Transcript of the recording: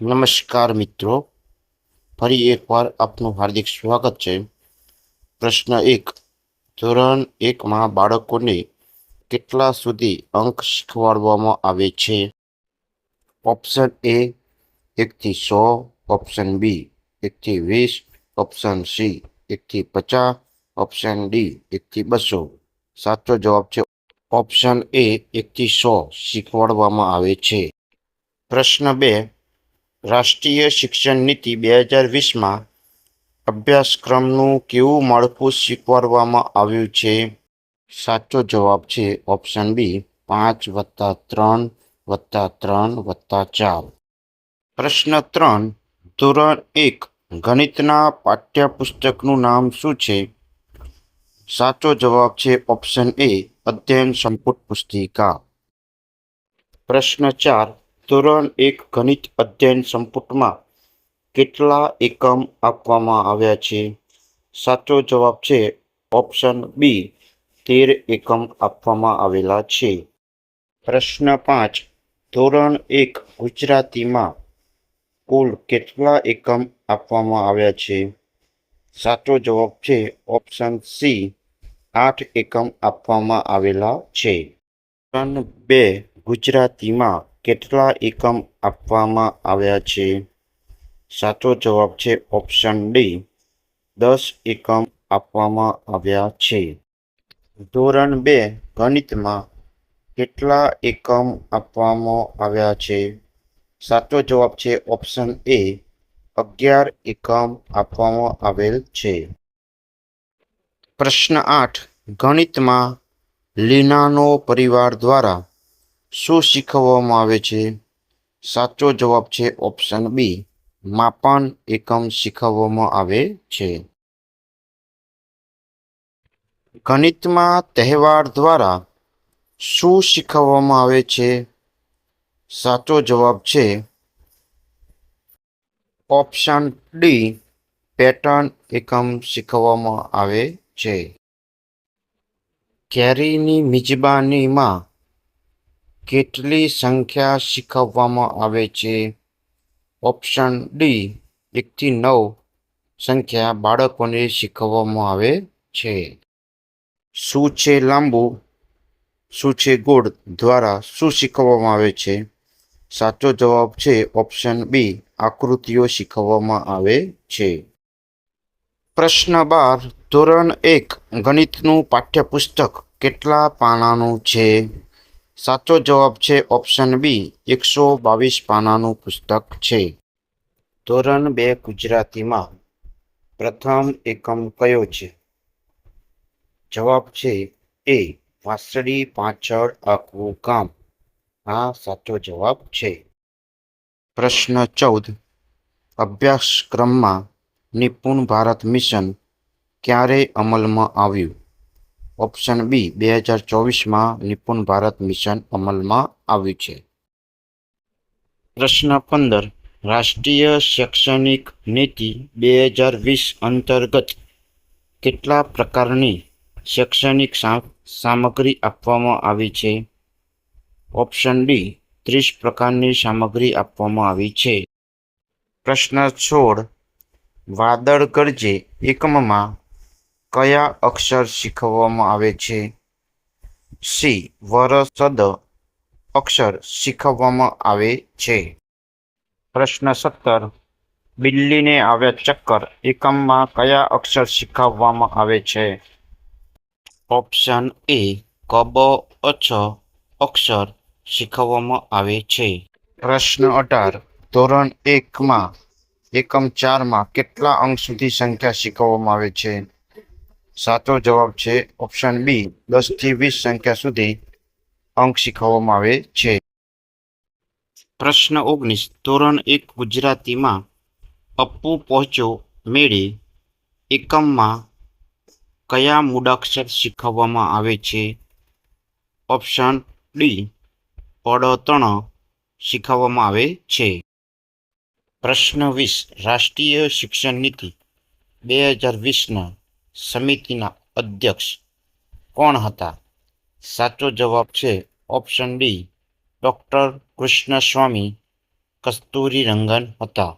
નમસ્કાર મિત્રો. ફરી એકવાર આપનું હાર્દિક સ્વાગત છે. પ્રશ્ન એક. ધોરણ એકમાં બાળકોને કેટલા સુધી અંક શીખવાડવામાં આવે છે? ઓપ્શન એ એકથી સો, ઓપ્શન બી એકથી વીસ, ઓપ્શન સી એકથી પચાસ, ઓપ્શન ડી એકથી બસો. સાચો જવાબ છે ઓપ્શન એ એકથી સો શીખવાડવામાં આવે છે. પ્રશ્ન બે. રાષ્ટ્રીય શિક્ષણ નીતિ બે હજાર વીસમાં અભ્યાસક્રમનું કેવું માળખું સ્વીકારવામાં આવ્યું છે? સાચો જવાબ છે ઓપ્શન બી પાંચ વત્તા ત્રણ વત્તા ત્રણ વત્તા ચાર. પ્રશ્ન ત્રણ, ધોરણ એક ગણિતના પાઠ્યપુસ્તકનું નામ શું છે? સાચો જવાબ છે ઓપ્શન એ અધ્યયન સંપુટ પુસ્તિકા. પ્રશ્ન ચાર ધોરણ એક ગણિત અધ્યયન સંપુટમાં કેટલા એકમ આપવામાં આવ્યા છે? સાચો જવાબ છે ઓપ્શન બી, તેર એકમ આપવામાં આવેલા છે. પ્રશ્ન પાંચ, ધોરણ એક ગુજરાતીમાં કુલ કેટલા એકમ આપવામાં આવ્યા છે? સાચો જવાબ છે ઓપ્શન સી, આઠ એકમ આપવામાં આવેલા છે. બે ગુજરાતીમાં કેટલા એકમ આપવામાં આવ્યા છે? સાચો જવાબ છે ઓપ્શન ડી દસ એકમ આપવામાં આવ્યા છે. ધોરણ બે, ગણિતમાં કેટલા એકમ આપવામાં આવ્યા છે? સાચો જવાબ છે ઓપ્શન એ અગિયાર એકમ આપવામાં આવેલ છે. પ્રશ્ન આઠ. ગણિતમાં લીનાનો પરિવાર દ્વારા શું શીખવવામાં આવે છે? સાચો જવાબ છે ઓપ્શન બી માપન એકમ શીખવવામાં આવે છે. ગણિતમાં તહેવાર દ્વારા શું શીખવવામાં આવે છે? સાચો જવાબ છે ઓપ્શન ડી પેટર્ન એકમ શીખવવામાં આવે છે. કેરીની મિજબાનીમાં કેટલી સંખ્યા શીખવવામાં આવે છે? ઓપ્શન ડી એકથી નવ સંખ્યા બાળકોને શીખવવામાં આવે છે. શું છે લાંબુ? શું છે ગોળ? દ્વારા શું શીખવવામાં આવે છે? સાચો જવાબ છે ઓપ્શન બી, આકૃતિઓ શીખવવામાં આવે છે. પ્રશ્ન બાર, ધોરણ એક ગણિતનું પાઠ્યપુસ્તક કેટલા પાનાનું છે? સાચો જવાબ છે ઓપ્શન બી, એકસો બાવીસ પાનાનું પુસ્તક છે. ધોરણ બે ગુજરાતીમાં પ્રથમ એકમ કયો છે? જવાબ છે એ, વાંસળી પાછળ આખું કામ આ સાચો જવાબ છે. પ્રશ્ન ચૌદ, અભ્યાસક્રમમાં નિપુણ ભારત મિશન ક્યારે અમલમાં આવ્યું? ઓપ્શન બી બે હજાર ચોવીસમાં નિપુણ ભારત મિશન અમલમાં આવ્યું છે. પ્રશ્ન પંદર. રાષ્ટ્રીય શૈક્ષણિક નીતિ બે હજાર વીસ અંતર્ગત કેટલા પ્રકારની શૈક્ષણિક સામગ્રી આપવામાં આવી છે? ઓપ્શન ડી, ત્રીસ પ્રકારની સામગ્રી આપવામાં આવી છે. પ્રશ્ન સોળ. વાદળ ગરજે એકમમાં કયા અક્ષર શીખવવામાં આવે છે? સી, વરસદ અક્ષર શીખવવામાં આવે છે. પ્રશ્ન સત્તર. બિલ્લીને આવ્યા ચક્કર એકમમાં કયા અક્ષર શીખવવામાં આવે છે? ઓપ્શન એ કબ અછ અક્ષર શીખવવામાં આવે છે. પ્રશ્ન અઢાર. ધોરણ એકમાં એકમ ચારમાં કેટલા અંક સુધી સંખ્યા શીખવવામાં આવે છે? સાચો જવાબ છે ઓપ્શન બી દસથી વીસ સંખ્યા સુધી અંક શીખવવામાં આવે છે. પ્રશ્ન ઓગણીસ. ધોરણ એક ગુજરાતીમાં અપ્પુ પહોંચ્યો, મેળે એકમમાં કયા મૂળાક્ષર શીખવવામાં આવે છે? ઓપ્શન ડી પડતણ શીખવવામાં આવે છે. પ્રશ્ન વીસ. રાષ્ટ્રીય શિક્ષણ નીતિ. બે હજાર વીસના સમિતિના અધ્યક્ષ કોણ હતા? સાચો જવાબ છે option D doctor Krishnaswamy Kasturi Rangan હતા.